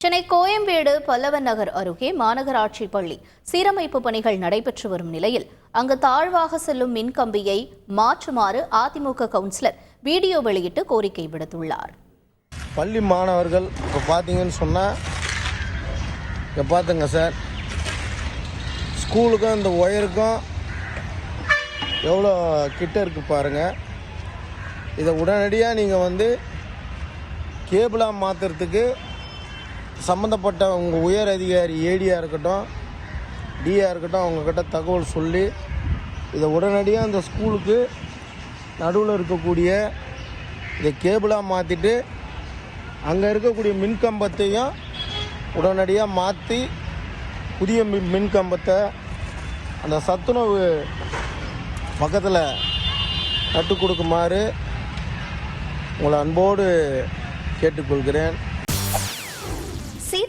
சென்னை கோயம்பேடு பல்லவன் நகர் அருகே மாநகராட்சி பள்ளி சீரமைப்பு பணிகள் நடைபெற்று வரும் நிலையில் அங்கு தாழ்வாக செல்லும் மின்கம்பியை மாற்றுமாறு அதிமுக கவுன்சிலர் வீடியோ வெளியிட்டு கோரிக்கை விடுத்துள்ளார். பள்ளி மாணவர்கள் இப்போ பார்த்தீங்கன்னு சொன்னால் இப்போ பார்த்துங்க சார் ஸ்கூலுக்கும் இந்த ஒயருக்கும் எவ்வளோ கிட்ட இருக்கு பாருங்கள் இதை உடனடியாக நீங்கள் வந்து கேபிளாக மாற்றுறதுக்கு சம்மந்தப்பட்ட உங்கள் உயர் அதிகாரி ஏடியாக இருக்கட்டும் டிஆ இருக்கட்டும் அவங்கக்கிட்ட தகவல் சொல்லி இதை உடனடியாக அந்த ஸ்கூலுக்கு நடுவில் இருக்கக்கூடிய இதை கேபிளாக மாற்றிட்டு அங்கே இருக்கக்கூடிய மின்கம்பத்தையும் உடனடியாக மாற்றி புதிய மின் மின்கம்பத்தை அந்த சத்துணவு பக்கத்தில் நட்டு கொடுக்குமாறு உங்களை அன்போடு கேட்டுக்கொள்கிறேன்.